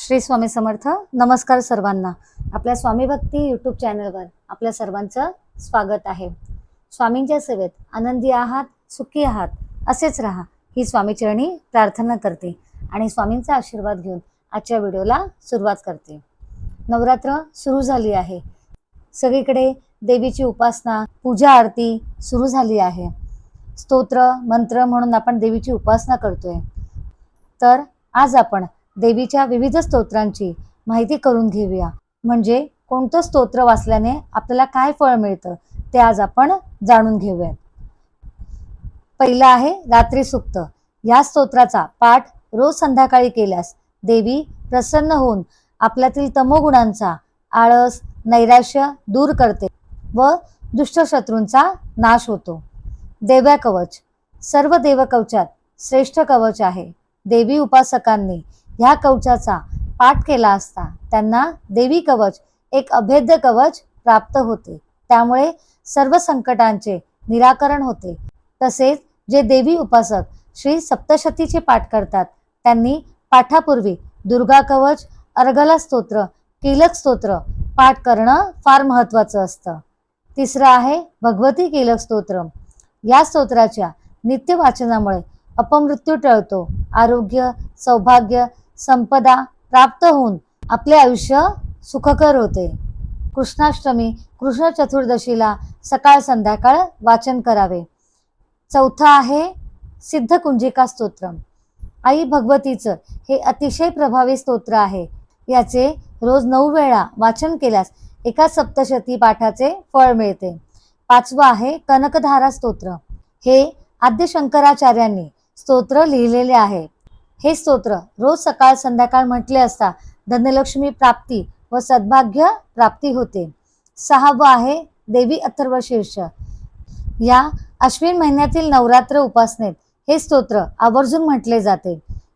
श्री स्वामी समर्थ. नमस्कार सर्वांना. आपल्या स्वामी भक्ती यूट्यूब चॅनलवर आपल्या सर्वांचं स्वागत आहे. स्वामींच्या सेवेत आनंदी आहात सुखी आहात असेच राहा ही स्वामीचरणी प्रार्थना करते आणि स्वामींचा आशीर्वाद घेऊन आजच्या व्हिडिओला सुरुवात करते. नवरात्र सुरू झाली आहे. सगळीकडे देवीची उपासना पूजा आरती सुरू झाली आहे. स्तोत्र मंत्र म्हणून आपण देवीची उपासना करतोय. तर आज आपण देवीच्या विविध स्तोत्रांची माहिती करून घेऊया. म्हणजे कोणतं स्तोत्र वाचल्याने आपल्याला काय फळ मिळतं ते आज आपण जाणून घेऊया पहिलं आहे रात्री सुक्त. या स्तोत्राचा पाठ रोज संध्याकाळी केल्यास देवी प्रसन्न होऊन आपल्यातील तमोगुणांचा आळस नैराश्य दूर करते व दुष्टशत्रूंचा नाश होतो. देव्या कवच. सर्व देवकवचात श्रेष्ठ कवच आहे. देवी उपासकांनी ह्या कवचाचा पाठ केला असता त्यांना देवी कवच एक अभेद्य कवच प्राप्त होते. त्यामुळे सर्व संकटांचे निराकरण होते. तसेच जे देवी उपासक श्री सप्तशतीचे पाठ करतात त्यांनी पाठापूर्वी दुर्गा कवच अर्गला स्तोत्र कीलक स्तोत्र पाठ करणं फार महत्वाचं असतं. तिसरं आहे भगवती कीलक स्तोत्र. या स्तोत्राच्या नित्य वाचनामुळे अपमृत्यू टळतो. आरोग्य सौभाग्य संपदा प्राप्त होऊन आपले आयुष्य सुखकर होते. कृष्णाष्टमी कृष्ण चतुर्दशीला सकाळ संध्याकाळ वाचन करावे. चौथं आहे सिद्धकुंजिका स्तोत्र आई भगवतीचं हे अतिशय प्रभावी स्तोत्र आहे. याचे रोज नऊ वेळा वाचन केल्यास एका सप्तशती पाठाचे फळ मिळते. पाचवं आहे कनकधारा स्तोत्र. हे आद्य शंकराचार्यांनी स्तोत्र लिहिलेले आहे. हे स्तोत्र रोज सकाळ संध्याकाळ म्हटले असता धनलक्ष्मी प्राप्ती व सद्भाग्य प्राप्ती होते. सहावं आहे देवी अथर्व शीर्ष. या अश्विन महिन्यातील नवरात्र उपासनेत हे स्तोत्र आवर्जून म्हटले जाते.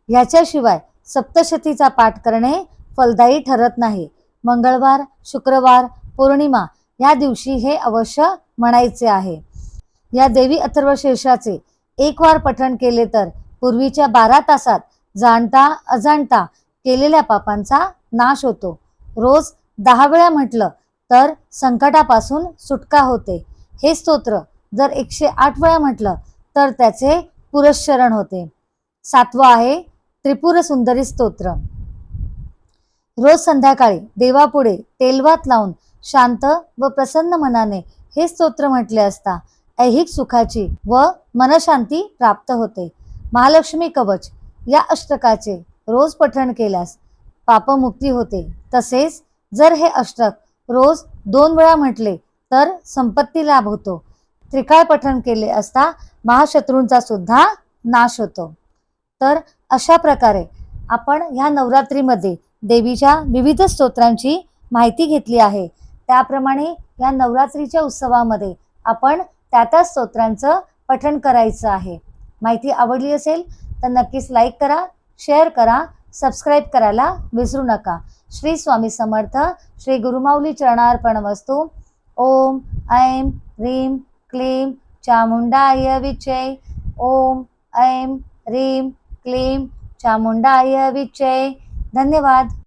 ह्याच्याशिवाय सप्तशतीचा पाठ करणे फलदायी ठरत नाही. मंगळवार शुक्रवार पौर्णिमा या दिवशी हे अवश्य म्हणायचे आहे. या देवी अथर्व शीर्षाचे एक वार पठण केले तर पूर्वीच्या बारा तासात जाणता अजाणता केलेल्या पापांचा नाश होतो. रोज दहा वेळा म्हटलं तर संकटापासून सुटका होते. हे स्तोत्र जर एकशे आठ वेळा म्हटलं तर त्याचे पुरस्शरण होते. सातवं आहे त्रिपुर सुंदरी स्तोत्र. रोज संध्याकाळी देवापुढे तेलवात लावून शांत व प्रसन्न मनाने हे स्तोत्र म्हटले असता ऐहिक सुखाची व मनशांती प्राप्त होते. महालक्ष्मी कवच या अष्टकाचे रोज पठण केल्यास पापमुक्ती होते. तसेच जर हे अष्टक रोज दोन वेळा म्हटले तर संपत्ती लाभ होतो. त्रिकाळ पठण केले असता महाशत्रूंचा सुद्धा नाश होतो. तर अशा प्रकारे आपण ह्या नवरात्रीमध्ये देवीच्या विविध स्तोत्रांची माहिती घेतली आहे. त्याप्रमाणे या नवरात्रीच्या उत्सवामध्ये आपण त्या त्या स्तोत्रांचं पठण करायचं आहे. माहिती आवडली असेल तर नक्कीच लाईक करा शेअर करा सबस्क्राईब करायला विसरू नका. श्री स्वामी समर्थ श्री गुरुमाऊली चरणार्पण वस्तू. ओम ऐं ह्रीं क्लीं चामुंडाय विचय. ओम ऐं ह्रीं क्लीं चामुंडाय विचय. धन्यवाद.